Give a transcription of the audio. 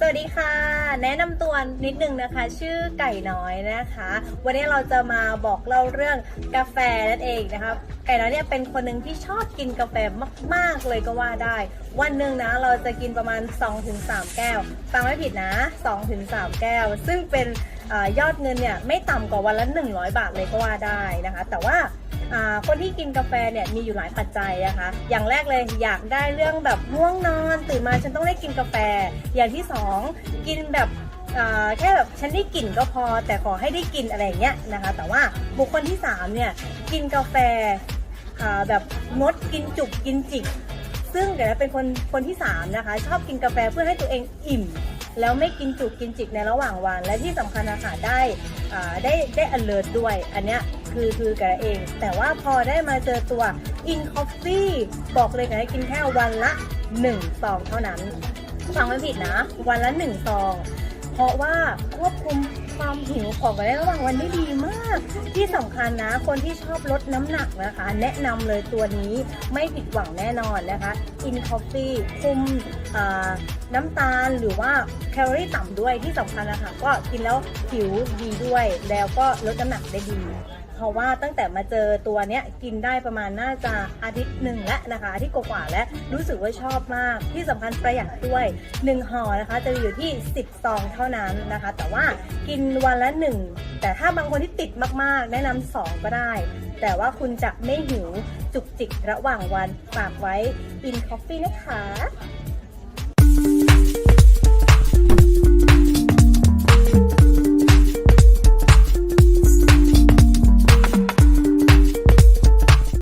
สวัสดีค่ะ แนะนำตัวนิดนึงนะคะ ชื่อไก่น้อยนะคะ วันนี้เราจะมาบอกเล่าเรื่องกาแฟนั่นเองนะคะไก่น้อยเนี่ยเป็นคนหนึ่งที่ชอบกินกาแฟมากๆเลยก็ว่าได้ วันหนึ่งนะเราจะกินประมาณ 2-3 แก้วฟังไม่ผิดนะ 2-3 แก้ว ซึ่งเป็นอยอดเงินเนี่ยไม่ต่ำกว่าวันละ 100 บาทเลยก็ว่าได้นะคะ แต่ว่า คนที่กินกาแฟเนี่ยมีอยู่หลายปัจจัยนะคะ อย่างแรกเลยอยากได้เรื่องแบบง่วงนอนตื่นมาฉันต้องได้กินกาแฟ อย่างที่สองกินแบบแค่แบบฉันได้กลิ่นก็พอแต่ขอให้ได้กินอะไรอย่างเงี้ยนะคะ แต่ว่าบุคคลที่สามเนี่ยกินกาแฟาแบบงดกินจุกกินจิกซึ่งเดี๋ยวนะเป็นคนคนที่สามนะคะชอบกินกาแฟเพื่อให้ตัวเองอิ่ม แล้วไม่กินจุกกินจิกในระหว่างวัน และที่สำคัญนะคะได้ได้ได้ alert ด้วย อันเนี้ยคือคือกับเอง แต่ว่าพอได้มาเจอตัว in coffee บอกเลยนะกินแค่วันละ1ซองเท่านั้นฟังไม่ผิดนะ วันละ1ซอง เพราะว่าควบคุมความหิวของไว้ระหว่างวันได้ดีมาก ที่สำคัญนะ คนที่ชอบลดน้ำหนักนะคะ แนะนำเลยตัวนี้ไม่ผิดหวังแน่นอนนะคะอินคอฟฟี่คุมน้ำตาลหรือว่าแคลอรี่ต่ำด้วยที่สำคัญนะคะก็กินแล้วผิวดีด้วยแล้วก็ลดน้ำหนักได้ดี เพราะว่าตั้งแต่มาเจอตัวเนี้ยกินได้ประมาณน่าจะอาทิตย์หนึ่งแล้วนะคะอาทิตย์กว่าๆแล้วรู้สึกว่าชอบมาก ที่สำคัญประหยัดด้วย 1ห่อนะคะ จะอยู่ที่ 10 ซองเท่านั้นนะคะ แต่ว่ากินวันละ 1 แต่ถ้าบางคนที่ติดมากๆ แนะนำ2ก็ได้ แต่ว่าคุณจะไม่หิวจุกจิกระหว่างวันฝากไว้ in coffee นะคะ